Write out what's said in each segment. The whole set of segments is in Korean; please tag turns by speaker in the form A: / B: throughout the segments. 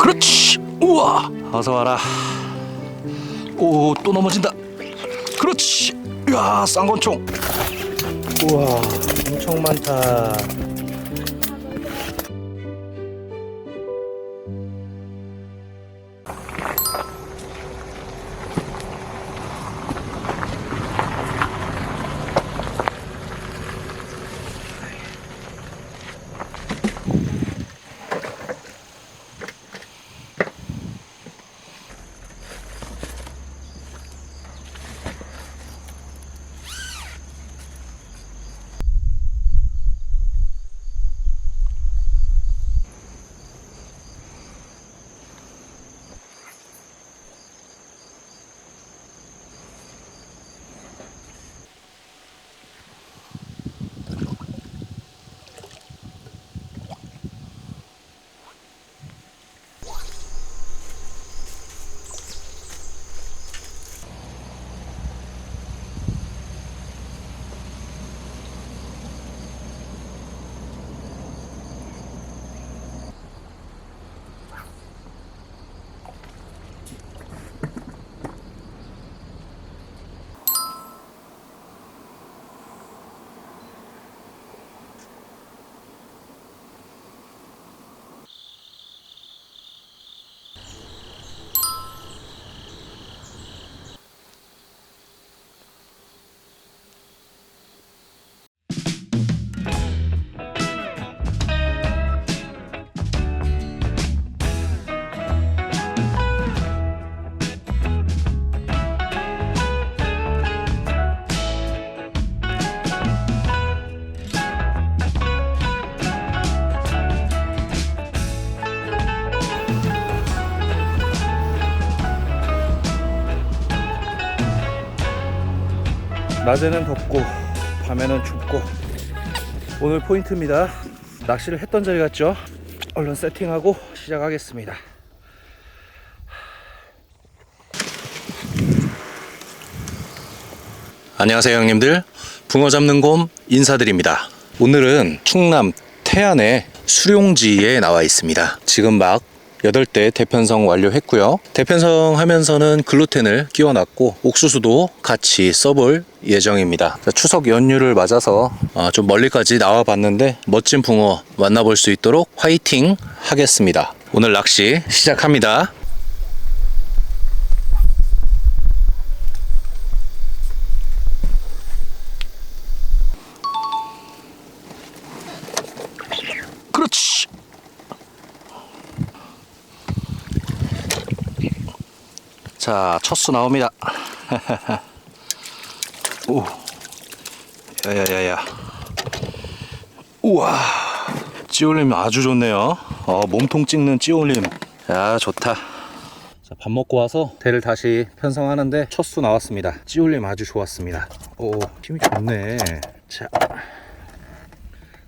A: 그렇지. 우와. 어서 와라. 오, 또 넘어진다. 그렇지. 야, 쌍권총. 우와, 엄청 많다. 낮에는 덥고 밤에는 춥고 오늘 포인트입니다. 낚시를 했던 자리 같죠? 얼른 세팅하고 시작하겠습니다. 안녕하세요 형님들 붕어 잡는 곰 인사드립니다 오늘은 충남 태안의 수룡지에 나와 있습니다 지금 막 8대 대편성 완료했고요. 대편성 하면서는 글루텐을 끼워놨고 옥수수도 같이 써볼 예정입니다. 자, 추석 연휴를 맞아서 어, 좀 멀리까지 나와 봤는데 멋진 붕어 만나볼 수 있도록 화이팅 하겠습니다. 오늘 낚시 시작합니다 그렇지 자, 첫수 나옵니다. 오, 야야야야. 우와, 찌올림 아주 좋네요. 어, 몸통 찍는 찌올림. 야, 좋다. 자, 밥 먹고 와서 대를 다시 편성하는데 첫수 나왔습니다. 찌올림 아주 좋았습니다. 오, 힘이 좋네. 자,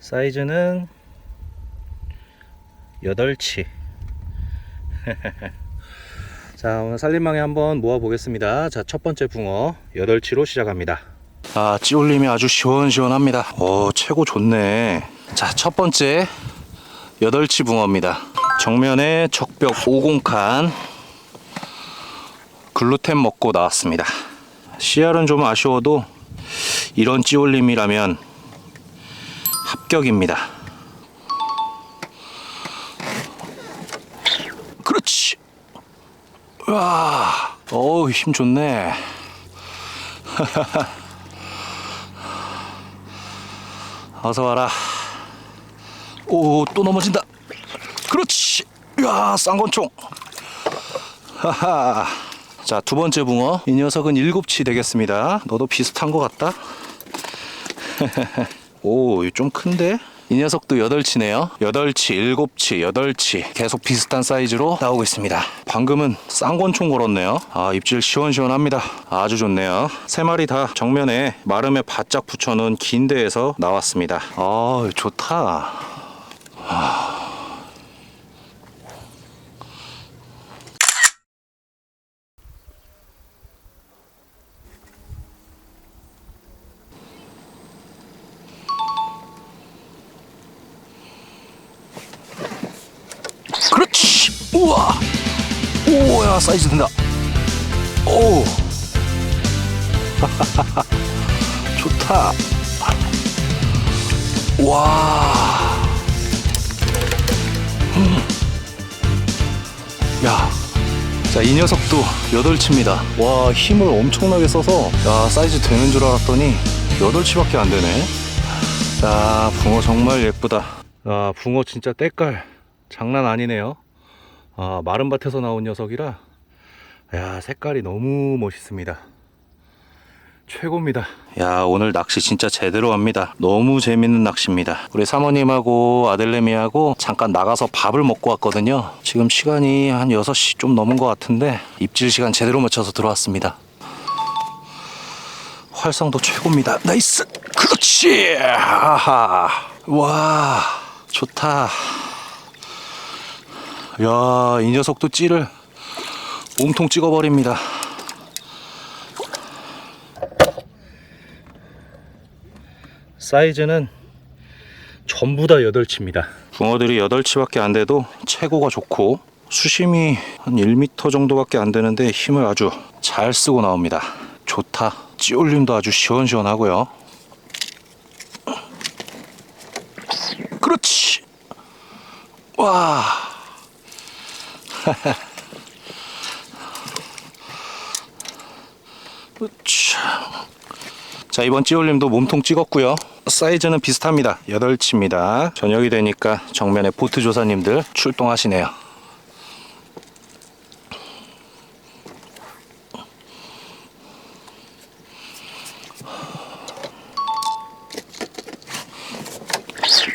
A: 사이즈는 8치. 자 오늘 살림망에 한번 모아 보겠습니다. 자 첫 번째 붕어 8치로 시작합니다. 아 찌올림이 아주 시원시원합니다. 오 최고 좋네. 자 첫 번째 8치 붕어입니다. 정면에 적벽 50칸 글루텐 먹고 나왔습니다. 씨알은 좀 아쉬워도 이런 찌올림이라면 합격입니다 와, 어우 힘 좋네. 어서 와라. 오, 또 넘어진다. 그렇지. 야, 쌍권총. 하하. 자, 두 번째 붕어. 이 녀석은 일곱치 되겠습니다. 너도 비슷한 것 같다. 오, 좀 큰데? 이 녀석도 8치네요. 8치, 7치, 8치. 계속 비슷한 사이즈로 나오고 있습니다. 방금은 쌍권총 걸었네요. 아, 입질 시원시원합니다. 아주 좋네요. 세 마리 다 정면에 마름에 바짝 붙여놓은 긴 데에서 나왔습니다. 아, 좋다. 사이즈 된다 오 좋다 와 음. 야, 자, 이 녀석도 여덟치입니다. 와, 힘을 엄청나게 써서, 야, 사이즈 되는 줄 알았더니, 여덟치밖에 안 되네. 야, 붕어 정말 예쁘다. 아, 붕어 진짜 때깔 장난 아니네요. 아, 마른 밭에서 나온 녀석이라, 야, 색깔이 너무 멋있습니다. 최고입니다. 야, 오늘 낚시 진짜 제대로 합니다. 너무 재밌는 낚시입니다. 우리 사모님하고 아들내미하고 잠깐 나가서 밥을 먹고 왔거든요. 지금 시간이 한 6시 좀 넘은 것 같은데 입질 시간 제대로 맞춰서 들어왔습니다. 활성도 최고입니다. 나이스! 그렇지! 아하! 와, 좋다. 야, 이 녀석도 찌를 몸통 찍어버립니다. 사이즈는 전부 다 8치입니다. 붕어들이 8치밖에 안 돼도 최고가 좋고 수심이 한 1m 정도밖에 안 되는데 힘을 아주 잘 쓰고 나옵니다. 좋다. 찌올림도 아주 시원시원하고요. 그렇지. 와. 으차. 자 이번 찌올림도 몸통 찍었고요. 사이즈는 비슷합니다. 8치입니다. 저녁이 되니까 정면에 보트 조사님들 출동하시네요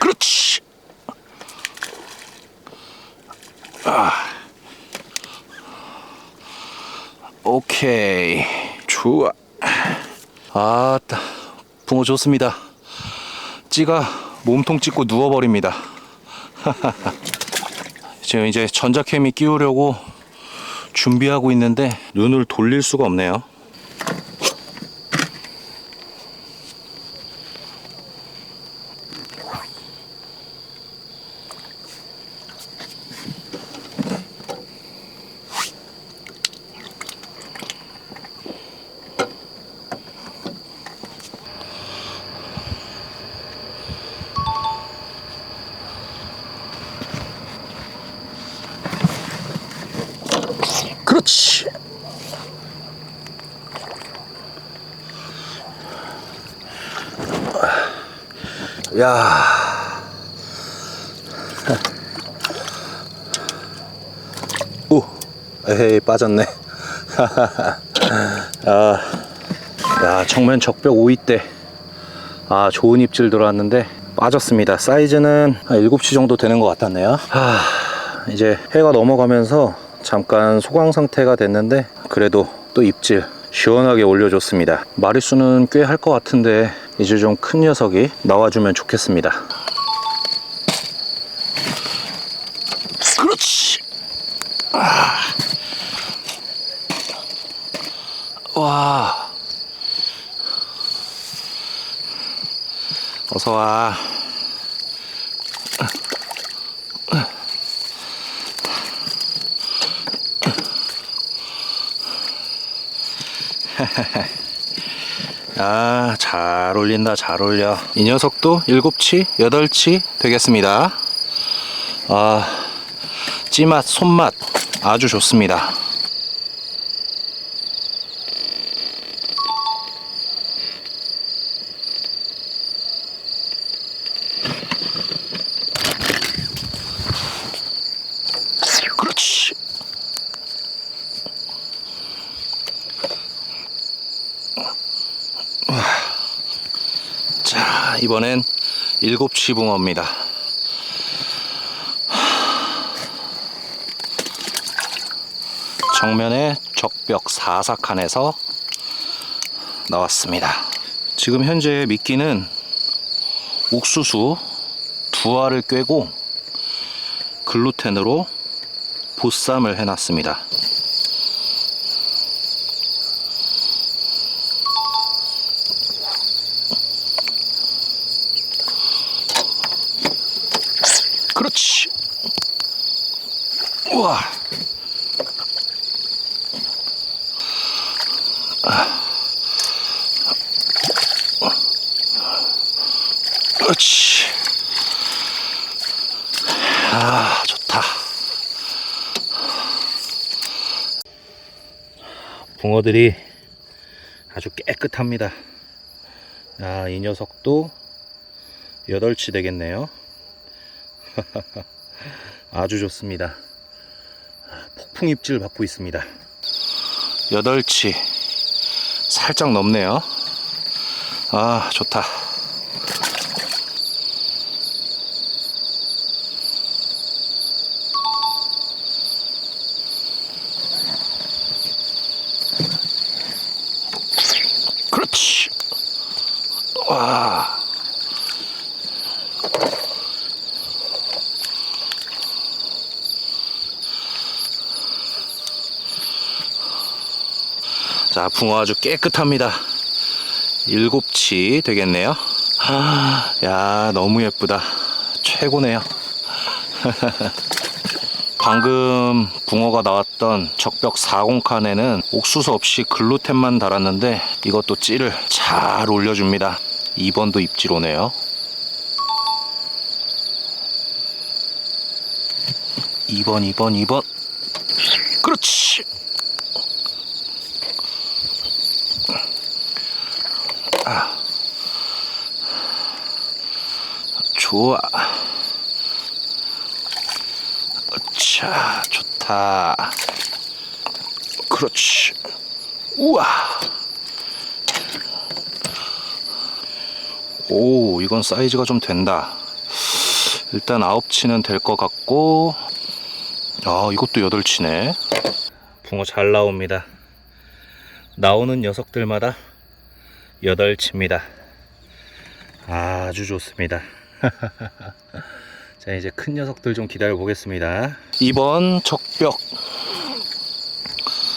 A: 그렇지 아. 오케이 좋아 아따 붕어 좋습니다. 찌가 몸통 찍고 누워버립니다. 지금 이제 전자캠이 끼우려고 준비하고 있는데 눈을 돌릴 수가 없네요 그렇지 야 오, 에헤이 빠졌네. 아, 야 정면 적벽 5위대. 아 좋은 입질 들어왔는데 빠졌습니다. 사이즈는 한 7치 정도 되는 것 같았네요. 하, 이제 해가 넘어가면서 잠깐 소강 상태가 됐는데 그래도 또 입질 시원하게 올려줬습니다. 마리수는 꽤 할 것 같은데 이제 좀 큰 녀석이 나와주면 좋겠습니다. 그렇지. 아. 와. 어서 와. 아, 잘 올린다, 잘 올려. 이 녀석도 7치, 8치 되겠습니다. 아, 찌맛, 손맛 아주 좋습니다. 그렇지. 자, 이번엔 일곱치 붕어입니다. 정면에 적벽 사사칸에서 나왔습니다. 지금 현재 미끼는 옥수수 두 알을 꿰고 글루텐으로 보쌈을 해놨습니다. 그렇지. 우와. 아, 좋다. 붕어들이 아주 깨끗합니다. 아, 이 녀석도 여덟치 되겠네요. 아주 좋습니다. 폭풍 입질 받고 있습니다. 여덟치 살짝 넘네요. 아, 좋다. 그렇지. 와. 자, 붕어 아주 깨끗합니다. 일곱치 되겠네요. 아, 야, 너무 예쁘다. 최고네요. 방금 붕어가 나왔던 적벽 40칸에는 옥수수 없이 글루텐만 달았는데 이것도 찌를 잘 올려줍니다. 2번도 입질 오네요. 2번, 2번, 2번. 그렇지. 좋아. 자, 좋다. 그렇지. 우와. 오, 이건 사이즈가 좀 된다. 일단 아홉 치는 될 것 같고, 아, 이것도 여덟 치네. 붕어 잘 나옵니다. 나오는 녀석들마다 여덟 치입니다. 아주 좋습니다. 자 이제 큰 녀석들 좀 기다려 보겠습니다. 2번 적벽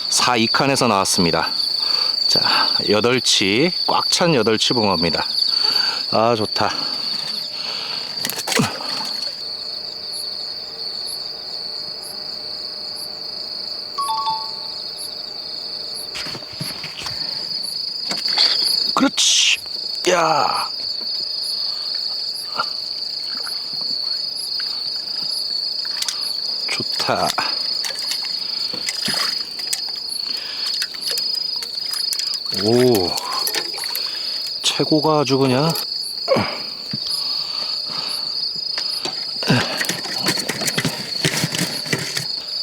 A: 4 2칸에서 나왔습니다. 자 8치 꽉 찬 8치 붕어입니다. 아 좋다. 그렇지. 야 좋다. 오, 최고가 아주 그냥.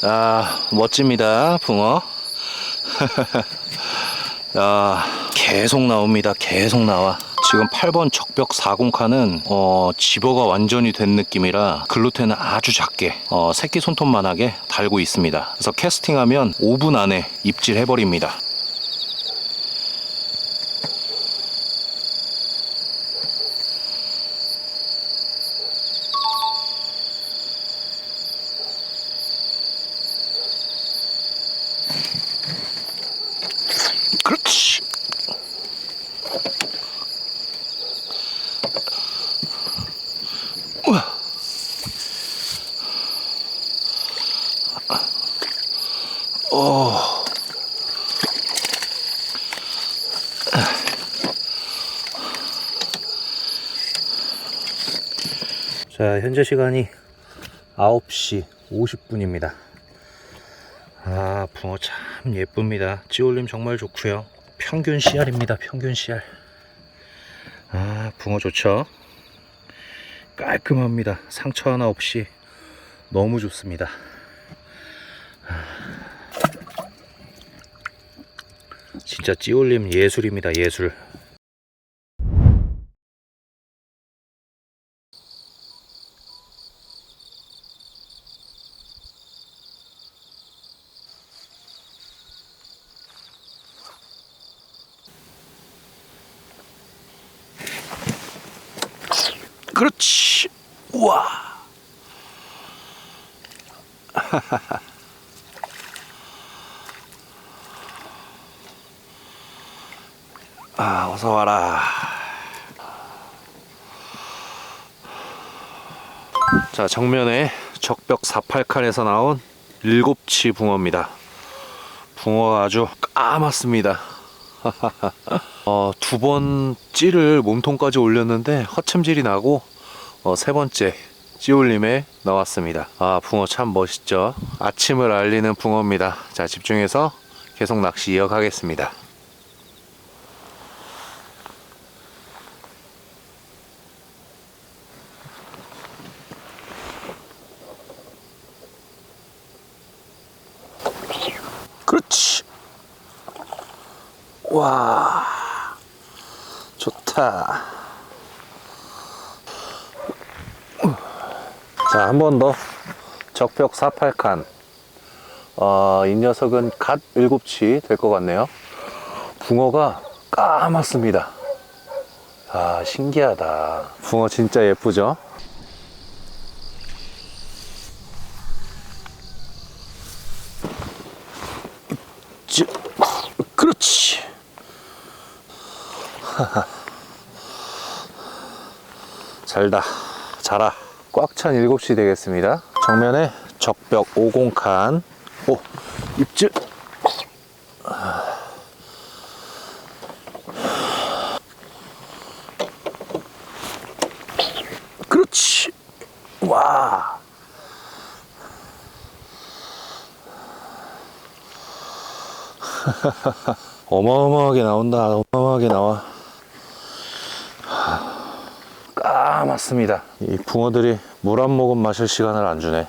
A: 아, 멋집니다, 붕어. 아, 계속 나옵니다. 계속 나와. 지금 8번 적벽 40칸은 어, 집어가 완전히 된 느낌이라 글루텐은 아주 작게 어, 새끼 손톱만하게 달고 있습니다. 그래서 캐스팅하면 5분 안에 입질해 버립니다. 자, 현재 시간이 9시 50분입니다. 아, 붕어 참 예쁩니다. 찌올림 정말 좋고요. 평균 씨알입니다. 평균 씨알. 아, 붕어 좋죠? 깔끔합니다. 상처 하나 없이 너무 좋습니다. 진짜 찌올림 예술입니다. 예술. 그렇지. 우와. 아, 어서 와라. 자, 정면에 적벽 48칸에서 나온 일곱치 붕어입니다. 붕어가 아주 까맣습니다. 어, 두 번 찌를 몸통까지 올렸는데 허참질이 나고 어, 세 번째 찌울림에 나왔습니다. 아, 붕어 참 멋있죠? 아침을 알리는 붕어입니다. 자, 집중해서 계속 낚시 이어가겠습니다. 그렇지. 와, 좋다. 자, 한 번 더. 적벽 48칸. 어, 이 녀석은 갓 7치 될 것 같네요. 붕어가 까맣습니다. 아, 신기하다. 붕어 진짜 예쁘죠? 쭉. 그렇지. 잘다. 자라. 꽉 찬 7시 되겠습니다. 정면에 적벽 50칸. 오, 입질. 그렇지. 와. 어마어마하게 나온다. 어마어마하게 나와. 까맣습니다. 이 붕어들이 물 한 모금 마실 시간을 안 주네.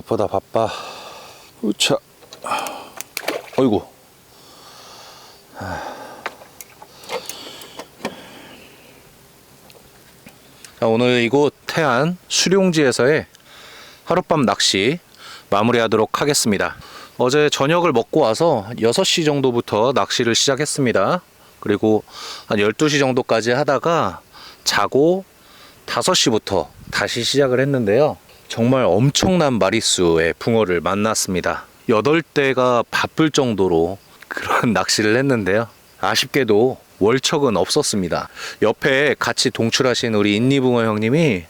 A: 바쁘다 바빠 우차 어이구 자, 오늘 이곳 태안 수룡지에서의 하룻밤 낚시 마무리하도록 하겠습니다. 어제 저녁을 먹고 와서 6시 정도부터 낚시를 시작했습니다. 그리고 한 12시 정도까지 하다가 자고 5시부터 다시 시작을 했는데요. 정말 엄청난 마리수의 붕어를 만났습니다. 8대가 바쁠 정도로 그런 낚시를 했는데요. 아쉽게도 월척은 없었습니다. 옆에 같이 동출하신 우리 인니붕어 형님이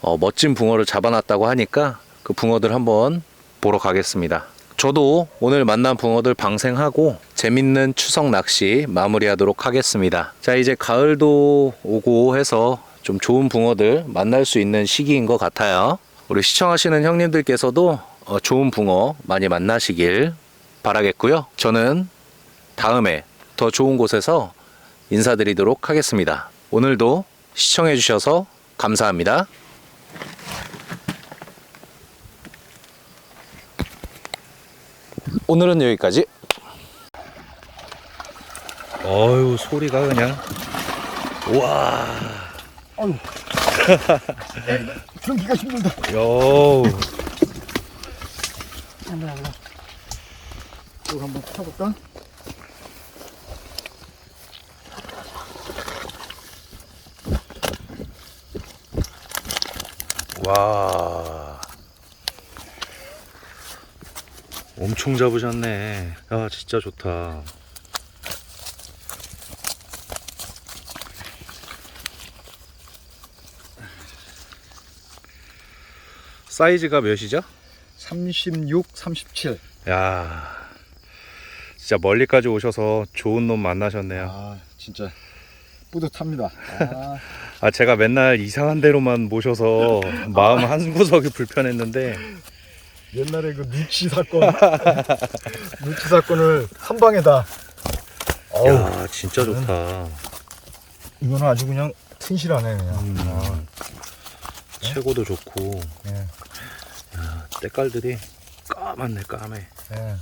A: 어, 멋진 붕어를 잡아놨다고 하니까 그 붕어들 한번 보러 가겠습니다. 저도 오늘 만난 붕어들 방생하고 재밌는 추석 낚시 마무리하도록 하겠습니다. 자, 이제 가을도 오고 해서 좀 좋은 붕어들 만날 수 있는 시기인 것 같아요. 우리 시청하시는 형님들께서도 어, 좋은 붕어 많이 만나시길 바라겠고요. 저는 다음에 더 좋은 곳에서 인사드리도록 하겠습니다. 오늘도 시청해주셔서 감사합니다. 오늘은 여기까지. 어유 소리가 그냥 와.
B: 전기가 힘들다.
A: 요.
B: 한번 한번. 이거 한번 타볼까?
A: 와. 엄청 잡으셨네. 아, 진짜 좋다. 사이즈가 몇이죠?
B: 36, 37.
A: 야. 진짜 멀리까지 오셔서 좋은 놈 만나셨네요.
B: 아, 진짜 뿌듯합니다. 아,
A: 아, 제가 맨날 이상한 데로만 모셔서 마음 한 구석이 불편했는데
B: 옛날에 그 누치 사건, 누치 사건을 한 방에다. 어우,
A: 야, 진짜 좋다.
B: 이거는 아주 그냥 튼실하네 그냥.
A: 음.
B: 아,
A: 최고도 좋고
B: 예,
A: 때깔들이 까맣네 까매.
B: 예.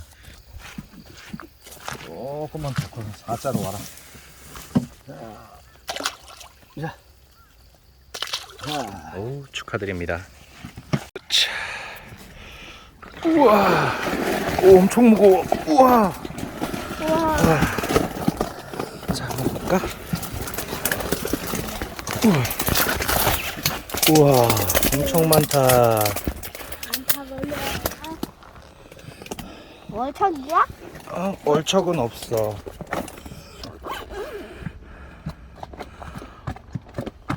B: 조금만 더 커서 사자로 와라. 자, 자.
A: 오 축하드립니다. 자. 우와. 오, 엄청 무거워. 우와. 우와. 자 한번 볼까? 우와. 우와 엄청 많다
C: 월척이야?
A: 어, 얼척은 없어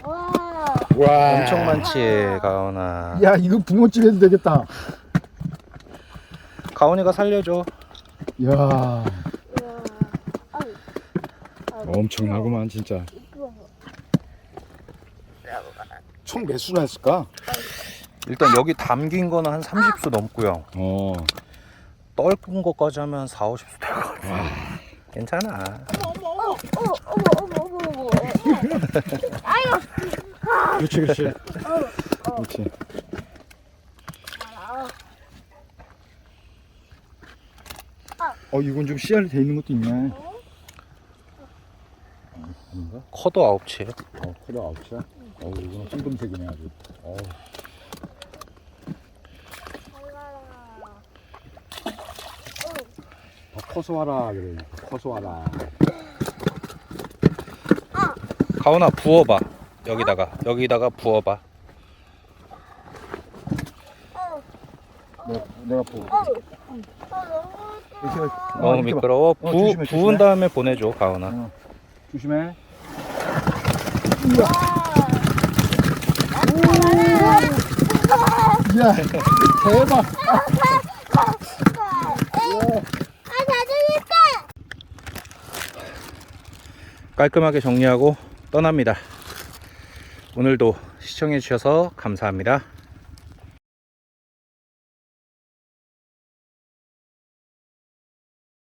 C: 와.
B: 와,
A: 엄청 많지 가온아
B: 야, 이거 붕어집 해도 되겠다.
A: 가온이가 살려줘
B: 야, 엄청나구만 진짜. 총몇 수나 했을까?
A: 일단 여기 담긴 거는 한 30수 넘고요
B: 어,
A: 떫은 것까지 하면 4, 50수 될 것 같아 괜찮아
C: 어머 어머 어머 어머 어머. 아유.
B: 그렇지, 그렇지. 그렇지. 어, 이건 좀 씨알이 돼 있는 것도 있네. 어?
A: 커도 아홉치
B: 어, 코다 아웃이야? 어, 이거는 황금색이네 아주. 어, 와라 그래. 더 커서 와라.
A: 가온아 부어봐 여기다가 여기다가 부어봐
B: 내가 내가 보. 이렇게
A: 너무
B: 이렇게 봐.
A: 미끄러워
B: 어,
A: 부,
B: 조심해,
A: 부은
B: 조심해.
A: 다음에 보내줘 가온아
B: 어, 조심해. 야, 대박.
C: 아 자존있다.
A: 깔끔하게 정리하고 떠납니다. 오늘도 시청해 주셔서 감사합니다